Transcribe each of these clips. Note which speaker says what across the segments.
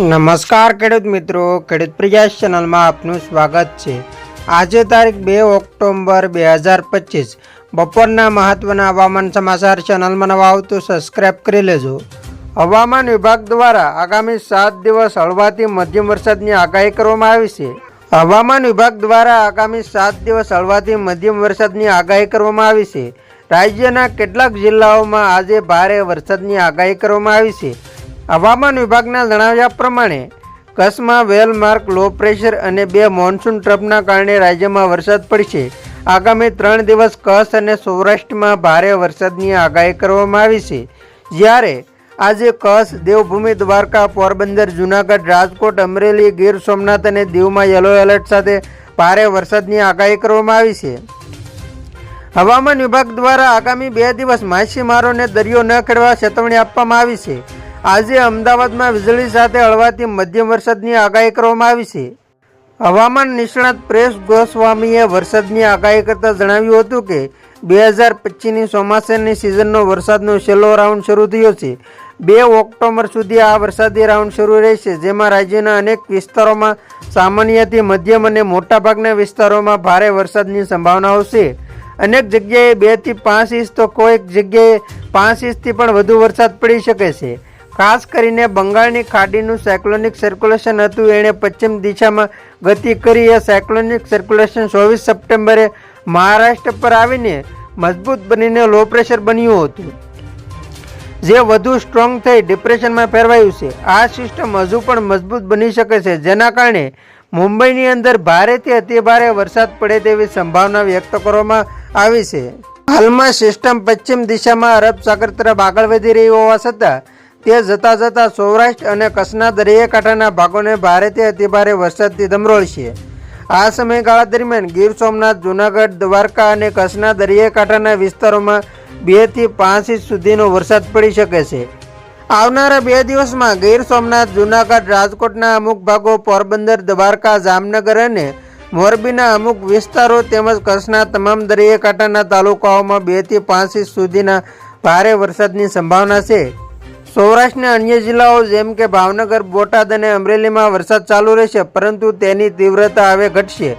Speaker 1: નમસ્કાર ખેડૂત મિત્રો, ખેડૂત પ્રયાસ ચેનલમાં આપનું સ્વાગત છે. આજે તારીખ બે ઓક્ટોબર બે હજાર પચીસ. બપોરના મહત્વના હવામાન સમાચાર ચેનલમાં નવા આવતું સબસ્ક્રાઈબ કરી લેજો. હવામાન વિભાગ દ્વારા આગામી સાત દિવસ હળવાથી મધ્યમ વરસાદની આગાહી કરવામાં આવી છે. હવામાન વિભાગ દ્વારા આગામી સાત દિવસ હળવાથી મધ્યમ વરસાદની આગાહી કરવામાં આવી છે. રાજ્યના કેટલાક જિલ્લાઓમાં આજે ભારે વરસાદની આગાહી કરવામાં આવી છે. હવામાન વિભાગના જણાવ્યા પ્રમાણે, કચ્છમાં વેલમાર્ક લો પ્રેશર અને બે મોન્સૂન ટ્રફના કારણે રાજ્યમાં વરસાદ પડશે. આગામી ત્રણ દિવસ કચ્છ અને સૌરાષ્ટ્રમાં ભારે વરસાદની આગાહી કરવામાં આવી છે. જ્યારે આજે કચ્છ, દેવભૂમિ, દ્વારકા, પોરબંદર, જૂનાગઢ, રાજકોટ, અમરેલી, ગીર સોમનાથ અને દીવમાં યલો એલર્ટ સાથે ભારે વરસાદની આગાહી કરવામાં આવી છે. હવામાન વિભાગ દ્વારા આગામી બે દિવસ માછીમારોને દરિયો ન ખેડવા ચેતવણી આપવામાં આવી છે. આજે અમદાવાદમાં વીજળી સાથે હળવાથી મધ્યમ વરસાદની આગાહી કરવામાં આવી છે. હવામાન નિષ્ણાત પ્રેસ ગોસ્વામીએ વરસાદની આગાહી કરતાં જણાવ્યું હતું કે, બે હજાર પચીસની ચોમાસાની સિઝનનો વરસાદનો છેલ્લો રાઉન્ડ શરૂ થયો છે. બે ઓક્ટોબર સુધી આ વરસાદી રાઉન્ડ શરૂ રહેશે, જેમાં રાજ્યના અનેક વિસ્તારોમાં સામાન્યથી મધ્યમ અને મોટાભાગના વિસ્તારોમાં ભારે વરસાદની સંભાવનાઓ છે. અનેક જગ્યાએ બેથી પાંચ ઇંચ તો કોઈક જગ્યાએ પાંચ ઇંચથી પણ વધુ વરસાદ પડી શકે છે. ખાસ કરીને બંગાળની ખાડીનું સાયક્લોનિક સર્ક્યુલેશન હતું. એણે પશ્ચિમ દિશામાં ગતિ કરી. એ સાયક્લોનિક સર્ક્યુલેશન ચોવીસ સપ્ટેમ્બરે મહારાષ્ટ્ર પર આવીને મજબૂત બનીને લો પ્રેશર બન્યું હતું. જે વધુ સ્ટ્રોંગ થઈ ડિપ્રેશનમાં ફેરવાયું છે. આ સિસ્ટમ હજુ પણ મજબૂત બની શકે છે. જેના કારણે મુંબઈની અંદર ભારેથી અતિભારે વરસાદ પડે તેવી સંભાવના વ્યક્ત કરવામાં આવી છે. હાલમાં સિસ્ટમ પશ્ચિમ દિશામાં અરબ સાગર તરફ આગળ વધી રહી હોવા છતાં તે જતાં જતાં સૌરાષ્ટ્ર અને કચ્છના દરિયાકાંઠાના ભાગોને ભારેથી અતિભારે વરસાદથી ધમરોળશે. આ સમયગાળા દરમિયાન ગીર સોમનાથ, જૂનાગઢ, દ્વારકા અને કચ્છના દરિયાકાંઠાના વિસ્તારોમાં બેથી પાંચ ઇંચ સુધીનો વરસાદ પડી શકે છે. આવનારા બે દિવસમાં ગીર સોમનાથ, જૂનાગઢ, રાજકોટના અમુક ભાગો, પોરબંદર, દ્વારકા, જામનગર અને મોરબીના અમુક વિસ્તારો તેમજ કચ્છના તમામ દરિયાકાંઠાના તાલુકાઓમાં બેથી પાંચ ઇંચ સુધીના ભારે વરસાદની સંભાવના છે. સૌરાષ્ટ્રના અન્ય જિલ્લાઓ જેમ કે ભાવનગર, બોટાદ અને અમરેલીમાં વરસાદ ચાલુ રહેશે, પરંતુ તેની તીવ્રતા હવે ઘટશે.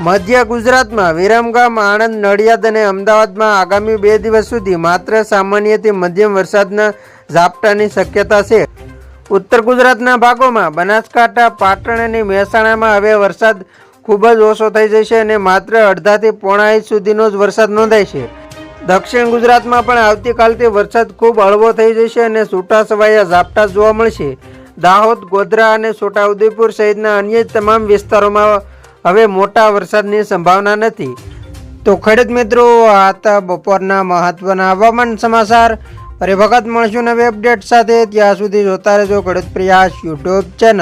Speaker 1: મધ્ય ગુજરાતમાં વિરમગામ આણંદ, નડિયાદ અને અમદાવાદમાં આગામી બે દિવસ સુધી માત્ર સામાન્યથી મધ્યમ વરસાદના ઝાપટાની શક્યતા છે. ઉત્તર ગુજરાતના ભાગોમાં બનાસકાંઠા, પાટણ અને મહેસાણામાં હવે વરસાદ ખૂબ જ ઓછો થઈ જશે અને માત્ર અડધાથી પોણા ઇંચ સુધીનો જ વરસાદ નોંધાય છે. દક્ષિણ ગુજરાતમાં પણ આવતીકાલથી વરસાદ ખૂબ હળવો થઈ જશે અને છૂટાછવાયા ઝાપટા જોવા મળશે. દાહોદ, ગોધરા અને છોટાઉદેપુર સહિતના અન્ય તમામ વિસ્તારોમાં હવે મોટા વરસાદની સંભાવના નથી. તો ખેડૂત મિત્રો આ બપોરના મહત્વના હવામાન સમાચાર. ફરી વખત મળશું નવી અપડેટ સાથે. ત્યાં સુધી જોતા રહેજો ખેડૂત પ્રયાસ યુટ્યુબ ચેનલ.